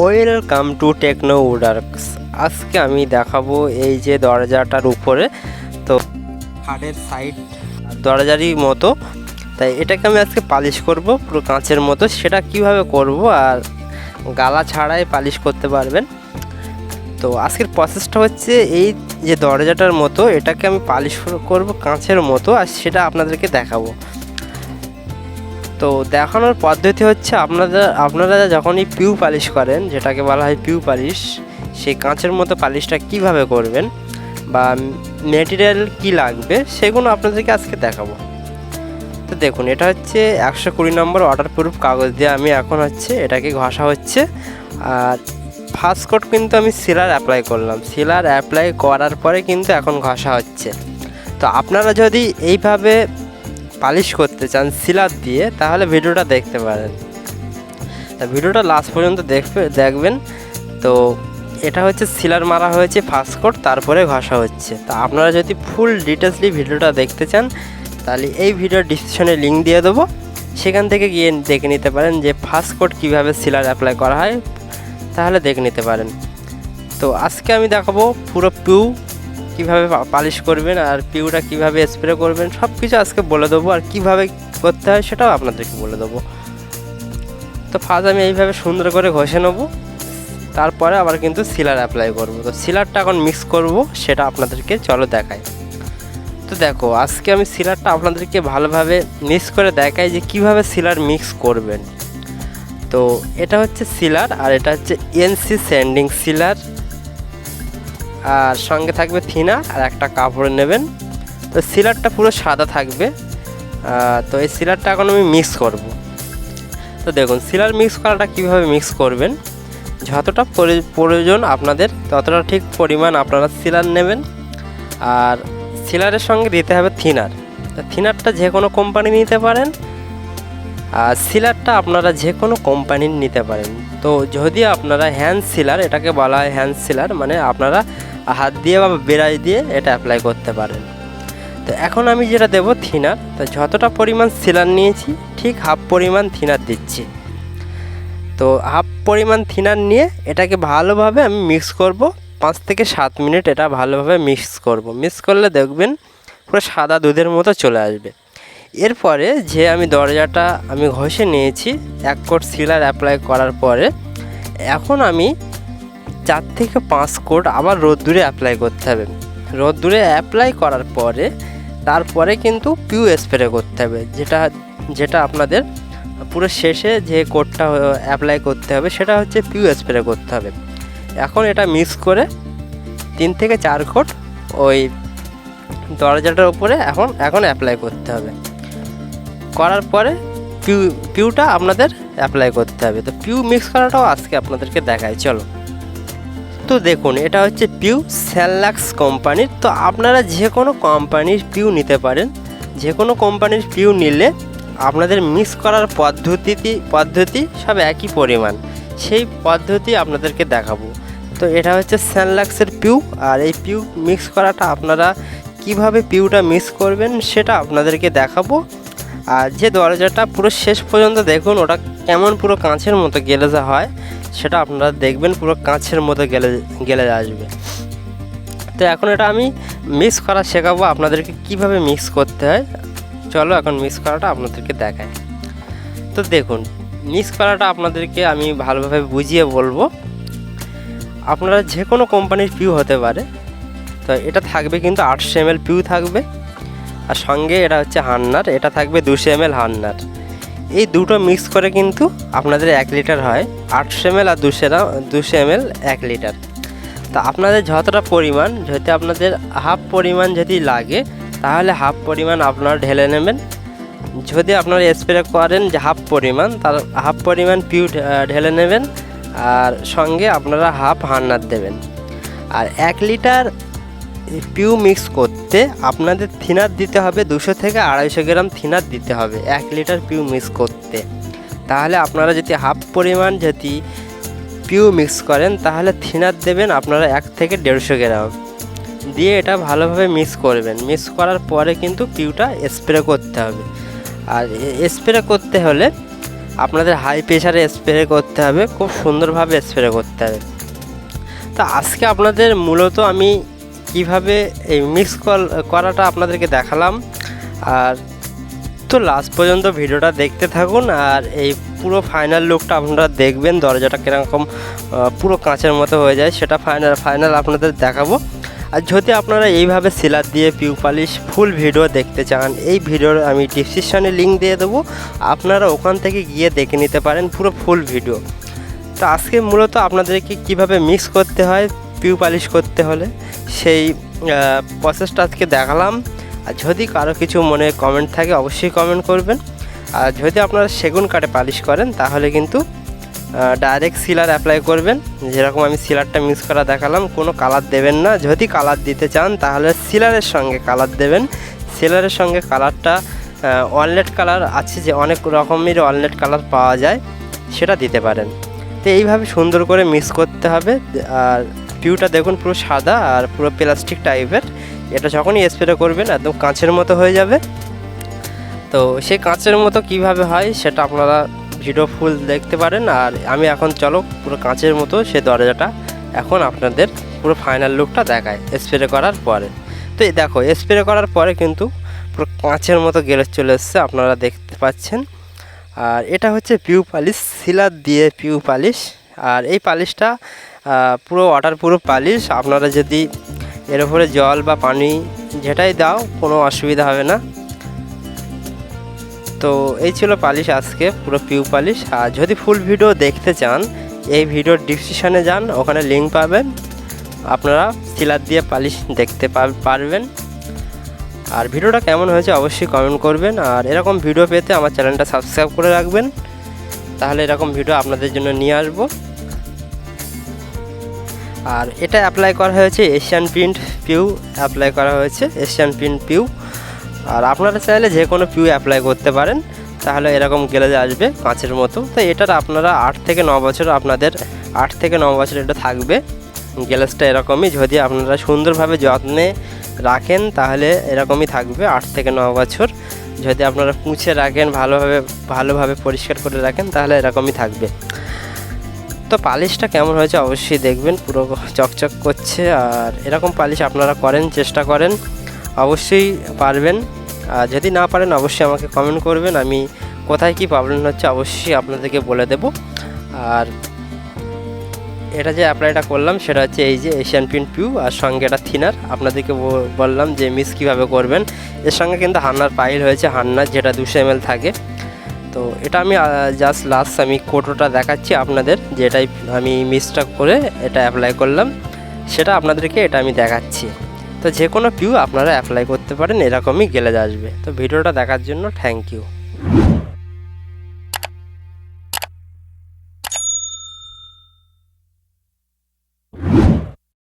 Welcome to techno উডার্কস আজকে আমি দেখাবো এই যে দরজাটার উপরে, তো হাড়ের সাইড, দরজারই মতো। তাই এটাকে আমি আজকে পালিশ করব, পুরো কাঁচের মতো। সেটা কীভাবে করব আর গালা ছাড়াই পালিশ করতে পারবেন। তো আজকের প্রসেসটা হচ্ছে এই যে দরজাটার মতো, এটাকে আমি পালিশ করব কাঁচের মতো, আর সেটা আপনাদেরকে দেখাবো। তো দেখানোর পদ্ধতি হচ্ছে আপনারা আপনারা যখনই পিউ পালিশ করেন, যেটাকে বলা হয় পিউ পালিশ, সেই কাঁচের মতো পালিশটা কীভাবে করবেন বা মেটেরিয়াল কি লাগবে, সেগুলো আপনাদেরকে আজকে দেখাবো। তো দেখুন, এটা হচ্ছে একশো কুড়ি নম্বর ওয়াটার প্রুফ কাগজ দিয়ে আমি এখন হচ্ছে এটাকে ঘষা হচ্ছে। আর ফার্স্ট কোট কিন্তু আমি সিলার অ্যাপ্লাই করলাম। সিলার অ্যাপ্লাই করার পরে কিন্তু এখন ঘষা হচ্ছে। তো আপনারা যদি এইভাবে পালিশ করতে চান সিলার দিয়ে, তাহলে ভিডিওটা দেখতে পারেন। তা ভিডিওটা লাস্ট পর্যন্ত দেখবে, দেখবেন। তো এটা হচ্ছে সিলার মারা হয়েছে ফার্স্ট কোট তারপরে ঘষা হচ্ছে। তা আপনারা যদি ফুল ডিটেলসলি ভিডিওটা দেখতে চান, তাহলে এই ভিডিওর ডিসক্রিপশনে লিঙ্ক দিয়ে দেবো। সেখান থেকে গিয়ে দেখে নিতে পারেন যে ফার্স্ট কোট কীভাবে সিলার অ্যাপ্লাই করা হয়, তাহলে দেখে নিতে পারেন। তো আজকে আমি দেখাবো পুরো পিউ কীভাবে পালিশ করবেন আর পিউটা কীভাবে স্প্রে করবেন সব কিছু আজকে বলে দেবো আর কীভাবে করতে হয় সেটাও আপনাদেরকে বলে দেবো। তো ফার্স্ট আমি এইভাবে সুন্দর করে ঘষে নেব, তারপরে আবার কিন্তু সিলার অ্যাপ্লাই করব। তো সিলারটা এখন মিক্স করব, সেটা আপনাদেরকে চলো দেখাই। তো দেখো, আজকে আমি সিলারটা আপনাদেরকে ভালোভাবে মিক্স করে দেখাই যে কীভাবে সিলার মিক্স করবেন। তো এটা হচ্ছে সিলার আর এটা হচ্ছে এনসি স্যান্ডিং সিলার আর সঙ্গে থাকবে থিনা আর একটা কাপড় নেবেন। তো সিলারটা পুরো সাদা থাকবে। তো এই সিলারটা এখন আমি মিক্স করব। তো দেখুন, সিলার মিক্স করাটা কীভাবে মিক্স করবেন? যতটা প্রয়োজন আপনাদের, ততটা ঠিক পরিমাণ আপনারা সিলার নেবেন। আর সিলারের সঙ্গে দিতে হবে থিনার। থিনারটা যে কোনো কোম্পানি নিতে পারেন। আর সিলারটা আপনারা যে কোনো কোম্পানির নিতে পারেন। তো যদি আপনারা হ্যান্ড সিলার এটাকে বলা হয় হ্যান্ড সিলার মানে আপনারা হাত দিয়ে বা বেড়াই দিয়ে এটা অ্যাপ্লাই করতে পারেন। তো এখন আমি যেটা দেবো থিনার তো যতটা পরিমাণ সিলার নিয়েছি, ঠিক হাফ পরিমাণ থিনার দিচ্ছি। তো হাফ পরিমাণ থিনার নিয়ে এটাকে ভালোভাবে আমি মিক্স করব। পাঁচ থেকে সাত মিনিট এটা ভালোভাবে মিক্স করব। মিক্স করলে দেখবেন পুরো সাদা দুধের মতো চলে আসবে। এরপরে যে আমি দরজাটা আমি ঘষে নিয়েছি, এক কোট সিলার অ্যাপ্লাই করার পরে, এখন আমি চার থেকে পাঁচ কোট আবার রোদ্দুরে অ্যাপ্লাই করতে হবে। রোদ্দুরে অ্যাপ্লাই করার পরে, তারপরে কিন্তু পিউ স্প্রে করতে হবে, যেটা যেটা আপনাদের পুরো শেষে যে কোটটা অ্যাপ্লাই করতে হবে, সেটা হচ্ছে পিউ স্প্রে করতে হবে। এখন এটা মিক্স করে তিন থেকে চার কোট ওই দরজাটার উপরে এখন এখন অ্যাপ্লাই করতে হবে। করার পরে পিউ পিউটা আপনাদের অ্যাপ্লাই করতে হবে। তো পিউ মিক্স করাটাও আজকে আপনাদেরকে দেখায় চলো। তো দেখুন, এটা হচ্ছে পিউ স্যালাক্স কোম্পানির। তো আপনারা যে কোনো কোম্পানির পিউ নিতে পারেন। যে কোনো কোম্পানির পিউ নিলে আপনাদের মিক্স করার পদ্ধতি পদ্ধতি সব একই পরিমাণ। সেই পদ্ধতি আপনাদেরকে দেখাবো। তো এটা হচ্ছে স্যানলাক্সের পিউ। আর এই পিউ মিক্স করাটা আপনারা কীভাবে পিউটা মিক্স করবেন সেটা আপনাদেরকে দেখাবো। আর যে দরজাটা পুরো শেষ পর্যন্ত দেখুন, ওটা কেমন পুরো কাঁচের মতো গেলেজা হয়। সেটা আপনারা দেখবেন, পুরো কাঁচের মতো গেলে গেলে আসবে। তো এখন এটা আমি মিক্স করা শেখাবো আপনাদেরকে কীভাবে মিক্স করতে হয়। চলো এখন মিক্স করাটা আপনাদেরকে দেখায় তো দেখুন মিক্স করাটা আপনাদেরকে আমি ভালোভাবে বুঝিয়ে বলব। আপনারা যে কোনো কোম্পানির পিউ হতে পারে। তো এটা থাকবে কিন্তু আটশো এমএল পিউ থাকবে। আর সঙ্গে এটা হচ্ছে হান্নার, এটা থাকবে দুশো এম এল হান্নার। এই দুটো মিক্স করে কিন্তু আপনাদের এক লিটার হয়। আটশো এমএল আর দুশো দুশো এমএল এক লিটার তা আপনাদের যতটা পরিমাণ, যদি আপনাদের হাফ পরিমাণ যদি লাগে, তাহলে হাফ পরিমাণ আপনারা ঢেলে নেবেন। যদি আপনারা স্প্রে করেন যে হাফ পরিমাণ, তার হাফ পরিমাণ পিউ ঢেলে নেবেন, আর সঙ্গে আপনারা হাফ হান্নার দেবেন। আর এক লিটার পিউ মিক্স করতে আপনাদের থিনার দিতে হবে দুশো থেকে আড়াইশো গ্রাম থিনার দিতে হবে, এক লিটার পিউ মিক্স করতে। তাহলে আপনারা যদি হাফ পরিমাণ যদি পিউ মিক্স করেন, তাহলে থিনার দেবেন আপনারা এক থেকে দেড়শো গ্রাম। দিয়ে এটা ভালোভাবে মিক্স করবেন। মিক্স করার পরে কিন্তু পিউটা স্প্রে করতে হবে। আর স্প্রে করতে হলে আপনাদের হাই প্রেশারে স্প্রে করতে হবে, খুব সুন্দরভাবে স্প্রে করতে হবে। তো আজকে আপনাদের মূলত আমি কীভাবে এই মিক্স করাটা আপনাদেরকে দেখালাম। আর তো লাস্ট পর্যন্ত ভিডিওটা দেখতে থাকুন আর এই পুরো ফাইনাল লুকটা আপনারা দেখবেন, দরজাটা কীরকম পুরো কাঁচের মতো হয়ে যায়, সেটা ফাইনাল ফাইনাল আপনাদের দেখাবো। আর যদি আপনারা এইভাবে সিলার দিয়ে পিউ পালিশ ফুল ভিডিও দেখতে চান, এই ভিডিওর আমি ডিসক্রিপশানে লিঙ্ক দিয়ে দেবো, আপনারা ওখান থেকে গিয়ে দেখে নিতে পারেন পুরো ফুল ভিডিও তো আজকে মূলত আপনাদেরকে কীভাবে মিক্স করতে হয় পিউ পালিশ করতে হলে, সেই প্রসেসটা আজকে দেখালাম। আর যদি কারও কিছু মনে কমেন্ট থাকে, অবশ্যই কমেন্ট করবেন। আর যদি আপনারা সেগুন কাঠে পালিশ করেন, তাহলে কিন্তু ডাইরেক্ট সিলার অ্যাপ্লাই করবেন। যেরকম আমি সিলারটা মিক্স করা দেখালাম, কোনো কালার দেবেন না। যদি কালার দিতে চান, তাহলে সিলারের সঙ্গে কালার দেবেন। সিলারের সঙ্গে কালারটা ওয়ানলেট কালার আছে যে, অনেক রকমের ওয়ানলেট কালার পাওয়া যায়, সেটা দিতে পারেন। তো এইভাবে সুন্দর করে মিক্স করতে হবে। আর পিউটা দেখুন পুরো সাদা আর পুরো প্লাস্টিক টাইপের এটা যখনই স্প্রে করবেন, একদম কাঁচের মতো হয়ে যাবে। তো সেই কাঁচের মতো কীভাবে হয়, সেটা আপনারা ভিডিও ফুল দেখতে পারেন। আর আমি এখন চলো পুরো কাঁচের মতো সে দরজাটা এখন আপনাদের পুরো ফাইনাল লুকটা দেখায় স্প্রে করার পরে। তো এই দেখো স্প্রে করার পরে কিন্তু পুরো কাঁচের মতো গেলে চলে এসছে, আপনারা দেখতে পাচ্ছেন। আর এটা হচ্ছে পিউ পালিশ সিলার দিয়ে পিউ পালিশ আর এই পালিশটা পুরো ওয়াটার পুরো পালিশ আপনারা যদি এর উপরে জল বা পানি যেটাই দাও, কোনো অসুবিধা হবে না। তো এই ছিল পালিশ আজকে, পুরো পিউ পালিশ আর যদি ফুল ভিডিও দেখতে চান, এই ভিডিওর ডিসক্রিপশানে যান, ওখানে লিঙ্ক পাবেন। আপনারা সিলার দিয়ে পালিশ দেখতে পারবেন। আর ভিডিওটা কেমন হয়েছে অবশ্যই কমেন্ট করবেন। আর এরকম ভিডিও পেতে আমার চ্যানেলটা সাবস্ক্রাইব করে রাখবেন। তাহলে এরকম ভিডিও আপনাদের জন্য নিয়ে আসব। আর এটা অ্যাপ্লাই করা হয়েছে এশিয়ান প্রিন্ট পিউ অ্যাপ্লাই করা হয়েছে এশিয়ান প্রিন্ট পিউ আর আপনারা চাইলে যে কোনো পিউ অ্যাপ্লাই করতে পারেন, তাহলে এরকম গ্লেজ আসবে কাঁচের মতো। তো এটার আপনারা আট থেকে ন বছর আপনাদের, আট থেকে ন বছর এটা থাকবে। গ্লেজটা এরকমই, যদি আপনারা সুন্দরভাবে যত্নে রাখেন, তাহলে এরকমই থাকবে আট থেকে ন বছর। যদি আপনারা পুঁছে রাখেন, ভালোভাবে ভালোভাবে পরিষ্কার করে রাখেন, তাহলে এরকমই থাকবে। তো পালিশটা কেমন হয়েছে অবশ্যই দেখবেন, পুরো চকচক করছে আর এরকম পালিশ আপনারা করেন, চেষ্টা করেন, অবশ্যই পারবেন। আর যদি না পারেন, অবশ্যই আমাকে কমেন্ট করবেন, আমি কোথায় কি প্রবলেম হচ্ছে অবশ্যই আপনাদেরকে বলে দেব। আর এটা যে অ্যাপ্লাইটা করলাম, সেটা হচ্ছে এই যে এশিয়ান প্রিন্ট পিউ আর সঙ্গে এটা থিনার আপনাদেরকে বললাম যে মিস কীভাবে করবেন। এর সঙ্গে কিন্তু হান্নার পাইল হয়েছে, হান্নার যেটা দুশো এম থাকে। তো এটা আমি জাস্ট লাস্ট আমি কোটোটা দেখাচ্ছি আপনাদের, যেটাই আমি মিসটা করে এটা অ্যাপ্লাই করলাম। সেটা আপনাদেরকে এটা আমি দেখাচ্ছি। তো যে কোনো পিউ আপনারা অ্যাপ্লাই করতে পারেন, এরকমই গেলে আসবে। তো ভিডিওটা দেখার জন্য থ্যাংক ইউ